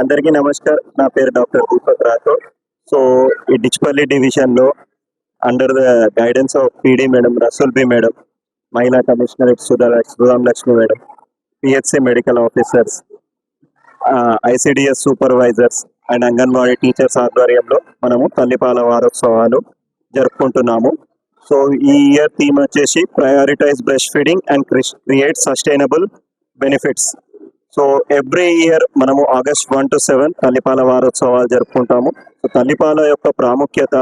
అందరికీ నమస్కారం. నా పేరు డాక్టర్ దీపక్ రాథోడ్. సో ఈ డిచ్పల్లి డివిజన్లో under the guidance of PD madam Rasool Bi madam మహిళా commissioner Sudha Sudham Lakshmi madam PHC medical officers ICDS supervisors and anganwadi teachers ఆధ్వర్యంలో మనము తల్లిపాల వారోత్సవాలు జరుపుకుంటున్నాము. సో ఈ ఇయర్ థీమ్ వచ్చేసి prioritize breast feeding and create sustainable benefits so every year మనము August one to seven తల్లిపాల వారోత్సవాలు జరుపుకుంటాము. సో తల్లిపాల యొక్క ప్రాముఖ్యత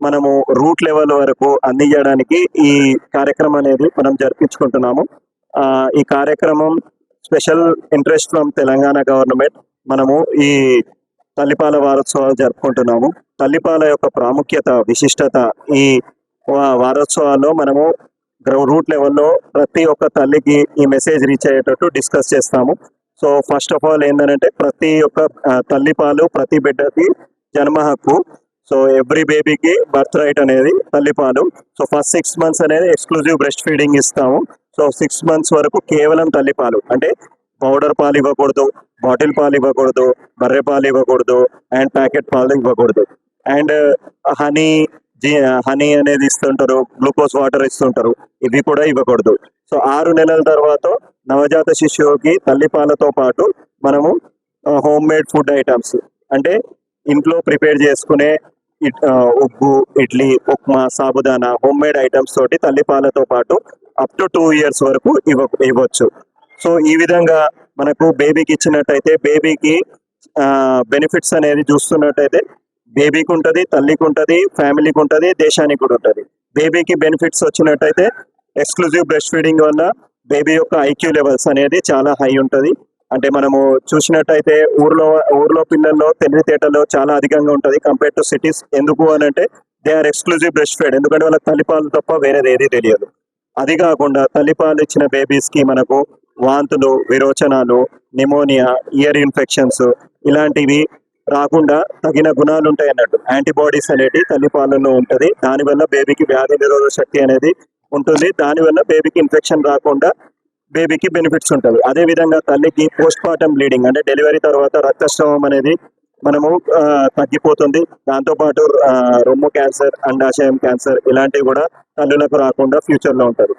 మనము రూట్ లెవెల్ వరకు అందించడానికి ఈ కార్యక్రమం అనేది మనం జరిపించుకుంటున్నాము. ఈ కార్యక్రమం special interest from Telangana government మనము ఈ తల్లిపాల వారోత్సవాలు జరుపుకుంటున్నాము. తల్లిపాల యొక్క ప్రాముఖ్యత విశిష్టత ఈ వారోత్సవాల్లో మనము రూట్ లెవెల్లో ప్రతి ఒక్క తల్లికి ఈ మెసేజ్ రీచ్ అయ్యేటట్టు డిస్కస్ చేస్తాము. సో ఫస్ట్ ఆఫ్ ఆల్ ఏంటంటే ప్రతి ఒక్క తల్లి తల్లిపాలు ప్రతి బిడ్డకి జన్మ హక్కు. సో ఎవ్రీ బేబీకి బర్త్ రైట్ అనేది తల్లిపాలు సో ఫస్ట్ సిక్స్ మంత్స్ అనేది ఎక్స్క్లూజివ్ బ్రెస్ట్ ఫీడింగ్ ఇస్తాము. సో సిక్స్ మంత్స్ వరకు కేవలం తల్లిపాలు అంటే పౌడర్ పాలు ఇవ్వకూడదు బాటిల్ పాలు ఇవ్వకూడదు బర్రె పాలు ఇవ్వకూడదు అండ్ ప్యాకెట్ పాలు ఇవ్వకూడదు. అండ్ హనీ హనీ అనేది ఇస్తుంటారు గ్లూకోజ్ వాటర్ ఇస్తుంటారు ఇవి కూడా ఇవ్వకూడదు. సో ఆరు నెలల తర్వాత నవజాత శిశువుకి తల్లిపాలతో పాటు మనము హోమ్ మేడ్ ఫుడ్ ఐటమ్స్ అంటే ఇంట్లో ప్రిపేర్ చేసుకునే ఉప్పు ఉగ్గు idli upma sabudana home made items తోటి తల్లిపాలతో పాటు అప్ టు టూ ఇయర్స్ వరకు ఇవ్వ ఇవ్వచ్చు. సో ఈ విధంగా మనకు బేబీకి ఇచ్చినట్టయితే బేబీకి బెనిఫిట్స్ అనేది చూస్తున్నట్టయితే బేబీకి ఉంటుంది తల్లికి ఉంటుంది ఫ్యామిలీకి ఉంటుంది దేశానికి కూడా ఉంటుంది. బేబీకి బెనిఫిట్స్ వచ్చినట్టయితే ఎక్స్క్లూజివ్ బ్రెస్ట్ ఫీడింగ్ వల్ల బేబీ యొక్క ఐక్యూ లెవెల్స్ అనేది చాలా హై ఉంటుంది. అంటే మనము చూసినట్టయితే ఊర్లో ఊర్లో పిల్లల్లో తెలివితేటలు చాలా అధికంగా ఉంటుంది కంపేర్ టు సిటీస్. ఎందుకు అని అంటే they are exclusive breast feed. ఎందుకంటే వాళ్ళకి తల్లిపాలు తప్ప వేరేది ఏది తెలియదు. అది కాకుండా తల్లిపాలు ఇచ్చిన బేబీస్కి మనకు వాంతులు విరోచనాలు నిమోనియా ఇయర్ ఇన్ఫెక్షన్స్ ఇలాంటివి రాకుండా తగిన గుణాలు ఉంటాయి అన్నట్టు యాంటీబాడీస్ అనేటి తల్లిపాలలో ఉంటుంది. దానివల్ల బేబీకి వ్యాధి నిరోధక శక్తి అనేది ఉంటుంది. దానివల్ల బేబీకి ఇన్ఫెక్షన్ రాకుండా బేబీకి బెనిఫిట్స్ ఉంటుంది. అదే విధంగా తల్లికి పోస్ట్ పార్టం బ్లీడింగ్ అంటే డెలివరీ తర్వాత రక్తస్రావం అనేది మనము తగ్గిపోతుంది. దాంతో పాటు రొమ్ము క్యాన్సర్ అండాశయం క్యాన్సర్ ఇలాంటివి కూడా తల్లులకు రాకుండా ఫ్యూచర్లో ఉంటుంది.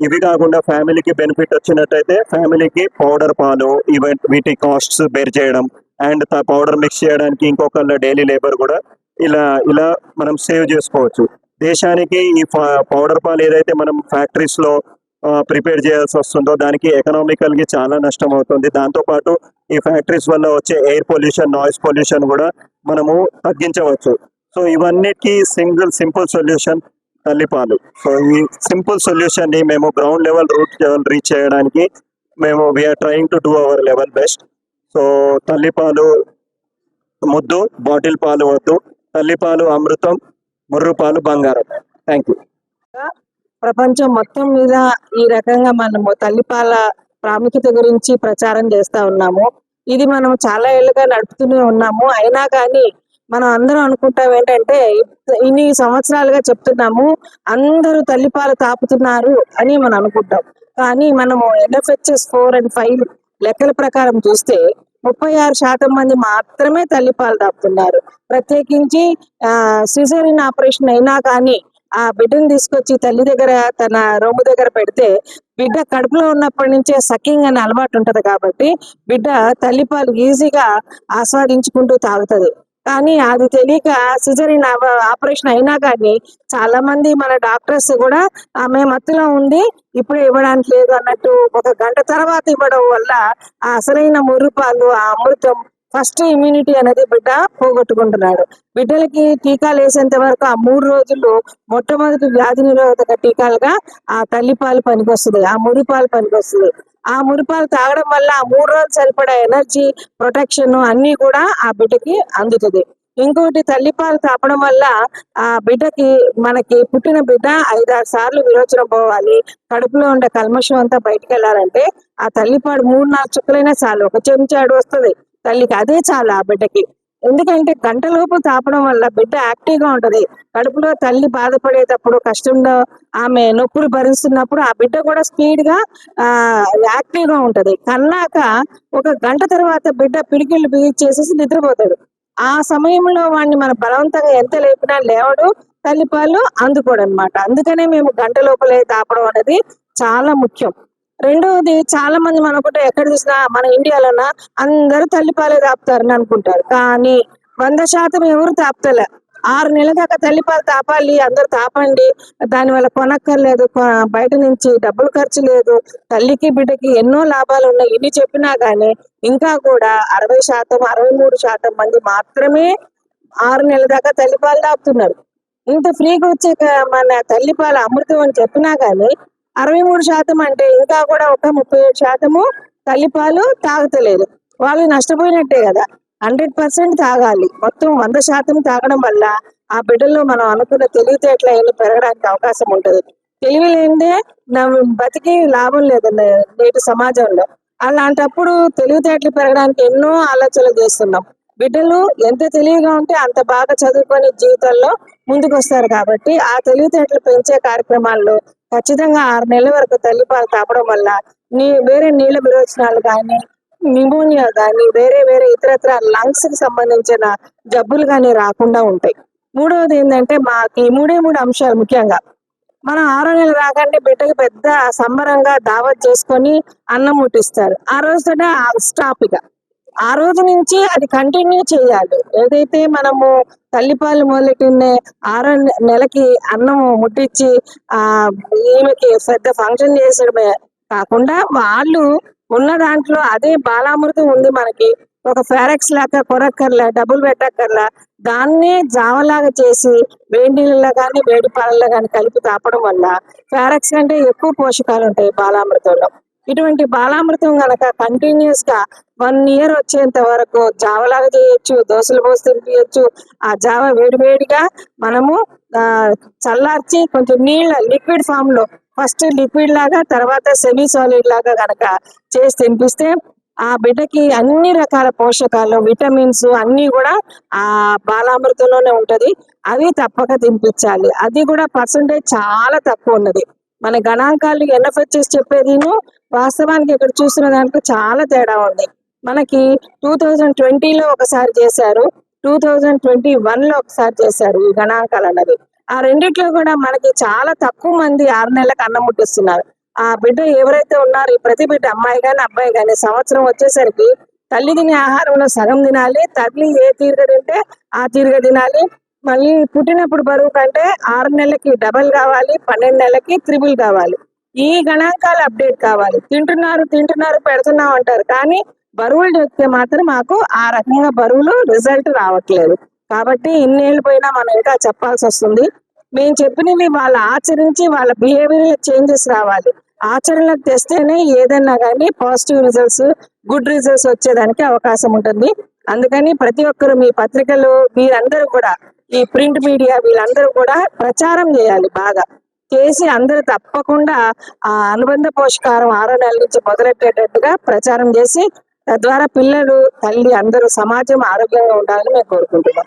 ఇవి కాకుండా ఫ్యామిలీకి బెనిఫిట్ వచ్చినట్టయితే ఫ్యామిలీకి పౌడర్ పాలు ఈవెంట్ వీటి కాస్ట్స్ బేర్ చేయడం అండ్ పౌడర్ మిక్స్ చేయడానికి ఇంకొకళ్ళ డైలీ లేబర్ కూడా ఇలా ఇలా మనం సేవ్ చేసుకోవచ్చు. దేశానికి ఈ పౌడర్ పాలు ఏదైతే మనం ఫ్యాక్టరీస్లో ప్రిపేర్ చేయాల్సి వస్తుందో దానికి ఎకనామికల్కి చాలా నష్టం అవుతుంది. దాంతో పాటు ఈ ఫ్యాక్టరీస్ వల్ల వచ్చే ఎయిర్ పొల్యూషన్ నాయిస్ పొల్యూషన్ కూడా మనము తగ్గించవచ్చు. సో ఇవన్నిటికీ సింగిల్ సింపుల్ సొల్యూషన్ తల్లిపాలు సో ఈ సింపుల్ సొల్యూషన్ని మేము ground level root level reach చేయడానికి మేము we are trying to do our level best so తల్లిపాలు ముద్దు బాటిల్ పాలు వద్దు. తల్లిపాలు అమృతం ముర్రు పాలు బంగారం. థ్యాంక్ యూ ప్రపంచం మొత్తం మీద ఈ రకంగా మనము తల్లిపాల ప్రాముఖ్యత గురించి ప్రచారం చేస్తా ఉన్నాము. ఇది మనం చాలా ఏళ్ళుగా నడుపుతూనే ఉన్నాము. అయినా కానీ మనం అందరం అనుకుంటాం ఏంటంటే ఇన్ని సంవత్సరాలుగా చెప్తున్నాము అందరూ తల్లిపాలు తాపుతున్నారు అని మనం అనుకుంటాం. కానీ మనము ఎన్ఎఫ్హెచ్ఎస్ ఫోర్ అండ్ ఫైవ్ లెక్కల ప్రకారం చూస్తే ముప్పై ఆరు శాతం మంది మాత్రమే తల్లిపాలు తాపుతున్నారు. ప్రత్యేకించి ఆ సిజరిన్ ఆపరేషన్ అయినా కానీ ఆ బిడ్డను తీసుకొచ్చి తల్లి దగ్గర తన రొమ్ము దగ్గర పెడితే బిడ్డ కడుపులో ఉన్నప్పటి నుంచే సకింగ్ అనే అలవాటు ఉంటది కాబట్టి బిడ్డ తల్లిపాలు ఈజీగా ఆస్వాదించుకుంటూ తాగుతది. కానీ అది తెలియక సిజరీన్ ఆపరేషన్ అయినా కానీ చాలా మంది మన డాక్టర్స్ కూడా ఆమె మత్తులో ఉంది ఇప్పుడు ఇవ్వడానికి లేదు అన్నట్టు ఒక గంట తర్వాత ఇవ్వడం వల్ల ఆ అసలైన మురుపాలు ఆ అమృతం ఫస్ట్ ఇమ్యూనిటీ అనేది బిడ్డ పోగొట్టుకుంటున్నాడు. బిడ్డలకి టీకాలు వేసేంత వరకు ఆ మూడు రోజులు మొట్టమొదటి వ్యాధి నిరోధక టీకాలుగా ఆ తల్లిపాలు పనికొస్తుంది ఆ మురిపాలు పనికొస్తుంది. ఆ మురిపాలు తాగడం వల్ల ఆ మూడు రోజులు సరిపడా ఎనర్జీ ప్రొటెక్షన్ అన్ని కూడా ఆ బిడ్డకి అందుతుంది. ఇంకోటి తల్లిపాలు తాపడం వల్ల ఆ బిడ్డకి మనకి పుట్టిన బిడ్డ ఐదారు సార్లు విరోచనం పోవాలి. కడుపులో ఉండే కల్మషం అంతా బయటకు వెళ్ళాలంటే ఆ తల్లిపాడు మూడు నాలుగు చుక్కలైనా చాలు. ఒక చెంచాడు వస్తుంది. తల్లికి అదే చాలు ఆ బిడ్డకి. ఎందుకంటే గంటలోపు తాపడం వల్ల బిడ్డ యాక్టివ్గా ఉంటది. కడుపులో తల్లి బాధపడేటప్పుడు కష్టంలో ఆమె నొప్పులు భరిస్తున్నప్పుడు ఆ బిడ్డ కూడా స్పీడ్గా ఆ యాక్టివ్గా ఉంటది. కన్నాక ఒక గంట తర్వాత బిడ్డ పిడికిళ్ళు బిగించేసేసి నిద్రపోతాడు. ఆ సమయంలో వాడిని మన బలవంతంగా ఎంత లేపినా లేవడు తల్లిపాలు అందుకోడు అనమాట అందుకనే మేము గంట లోపలే తాపడం అనేది చాలా ముఖ్యం. రెండవది చాలా మంది మనం కూడా ఎక్కడ చూసినా మన ఇండియాలోన అందరూ తల్లిపాలే తాపుతారని అనుకుంటారు. కానీ వంద శాతం ఎవరు తాపుతలే. ఆరు నెలల దాకా తల్లిపాలు తాపాలి అందరు తాపండి. దానివల్ల కొనక్కర్లేదు బయట నుంచి డబ్బులు ఖర్చు లేదు. తల్లికి బిడ్డకి ఎన్నో లాభాలు ఉన్నాయి. ఇన్ని చెప్పినా గానీ ఇంకా కూడా అరవై శాతం అరవై మూడు శాతం మంది మాత్రమే ఆరు నెలల దాకా తల్లిపాలు తాపుతున్నారు. ఇంత ఫ్రీగా వచ్చే మన తల్లిపాల అమృతం అని చెప్పినా గానీ అరవై మూడు శాతం అంటే ఇంకా కూడా ఒక ముప్పై ఏడు శాతము తల్లిపాలు తాగుతలేదు. వాళ్ళు నష్టపోయినట్టే కదా. హండ్రెడ్ పర్సెంట్ తాగాలి. మొత్తం వంద శాతం తాగడం వల్ల ఆ బిడ్డల్లో మనం అనుకున్న తెలివితేటలు అవన్నీ పెరగడానికి అవకాశం ఉంటుంది. తెలివి లేనిదే నా- బతికి లాభం లేదు నేటి సమాజంలో. అలాంటప్పుడు తెలివితేటలు పెరగడానికి ఎన్నో ఆలోచనలు చేస్తున్నాం. బిడ్డలు ఎంత తెలివిగా ఉంటే అంత బాగా చదువుకొని జీవితంలో ముందుకు వస్తారు కాబట్టి ఆ తెలివితేటలు పెంచే కార్యక్రమాల్లో ఖచ్చితంగా ఆరు నెలల వరకు తల్లిపాలు తాపడం వల్ల నీ వేరే నీళ్ళ విరోచనాలు కానీ నిమోనియా కానీ వేరే వేరే ఇతరత్ర లంగ్స్కి సంబంధించిన జబ్బులు కానీ రాకుండా ఉంటాయి. మూడవది ఏంటంటే మాకు ఈ మూడే మూడు అంశాలు ముఖ్యంగా. మనం ఆరో నెలలు రాగానే బిడ్డకి పెద్ద సంబరంగా దావత్ చేసుకొని అన్నం ముట్టిస్తారు. ఆ రోజుతోనే స్టాప్ ఇక. ఆ రోజు నుంచి అది కంటిన్యూ చేయాలి. ఏదైతే మనము తల్లిపాలు మొదలెట్టినే ఆరో నెలకి అన్నం ముట్టించి ఆ ఈమెకి పెద్ద ఫంక్షన్ చేసడమే కాకుండా వాళ్ళు ఉన్న దాంట్లో అదే బాలామృతం ఉంది మనకి. ఒక ఫెరెక్స్ లాగా కొరక్కర్లా డబ్బులు పెట్టక్కర్లా దాన్నే జావలాగా చేసి వేడి నీళ్ళలో కానీ వేడి పాలల్లో కానీ కలిపి తాపడం వల్ల ఫెరెక్స్ కంటే ఎక్కువ పోషకాలు ఉంటాయి బాలామృతంలో. ఇటువంటి బాలామృతం గనక కంటిన్యూస్గా వన్ ఇయర్ వచ్చేంత వరకు జావలాగా చేయొచ్చు దోశలు పోసి తినిపించచ్చు ఆ జావ వేడివేడిగా మనము ఆ చల్లార్చి కొంచెం నీళ్ళ లిక్విడ్ ఫామ్లో ఫస్ట్ లిక్విడ్ లాగా తర్వాత సెమీ సాలిడ్ లాగా గనక చేసి తినిపిస్తే ఆ బిడ్డకి అన్ని రకాల పోషకాలు విటమిన్స్ అన్ని కూడా ఆ బాలామృతంలోనే ఉంటది. అవి తప్పక తినిపించాలి. అది కూడా పర్సంటేజ్ చాలా తక్కువ ఉన్నది. మన గణాంకాలు ఎన్ఎఫ్హెచ్ఎస్ చెప్పేదిను వాస్తవానికి ఇక్కడ చూసిన దాంట్లో చాలా తేడా ఉంది. మనకి టూ థౌజండ్ ట్వంటీలో ఒకసారి చేశారు. టూ థౌజండ్ ట్వంటీ వన్లో ఒకసారి చేశారు ఈ గణాంకాలు అన్నది. ఆ రెండిట్లో కూడా మనకి చాలా తక్కువ మంది ఆరు నెలలకు అన్నం ముట్టిస్తున్నారు. ఆ బిడ్డ ఎవరైతే ఉన్నారో ఈ ప్రతి బిడ్డ అమ్మాయి కానీ అబ్బాయి కానీ సంవత్సరం వచ్చేసరికి తల్లి తినే ఆహారంలో సగం తినాలి తల్లి ఏ తీరుగ తింటే ఆ తీరుగ తినాలి మళ్ళీ పుట్టినప్పుడు బరువు కంటే ఆరు నెలలకి డబల్ కావాలి పన్నెండు నెలలకి త్రిబుల్ కావాలి. ఈ గణాంకాలు అప్డేట్ కావాలి. తింటున్నారు తింటున్నారు పెడుతున్నాం అంటారు. కానీ బరువులు చెప్తే మాత్రం మాకు ఆ రకంగా బరువులు రిజల్ట్ రావట్లేదు. కాబట్టి ఇన్నేళ్ళు పోయినా మనం ఇంకా చెప్పాల్సి వస్తుంది. మేము చెప్పినవి వాళ్ళు ఆచరించి వాళ్ళ బిహేవియర్ చేంజెస్ రావాలి. ఆచరణకు తెస్తేనే ఏదన్నా కానీ పాజిటివ్ రిజల్ట్స్ గుడ్ రిజల్ట్స్ వచ్చేదానికి అవకాశం ఉంటుంది. అందుకని ప్రతి ఒక్కరు మీ పత్రికలు మీరందరూ కూడా ఈ ప్రింట్ మీడియా వీళ్ళందరూ కూడా ప్రచారం చేయాలి బాగా. చేసి అందరూ తప్పకుండా ఆ అనుబంధ పోషకారం ఆరో నెలల నుంచి మొదలెట్టేటట్టుగా ప్రచారం చేసి తద్వారా పిల్లలు తల్లి అందరూ సమాజం ఆరోగ్యంగా ఉండాలని మేము కోరుకుంటున్నాం.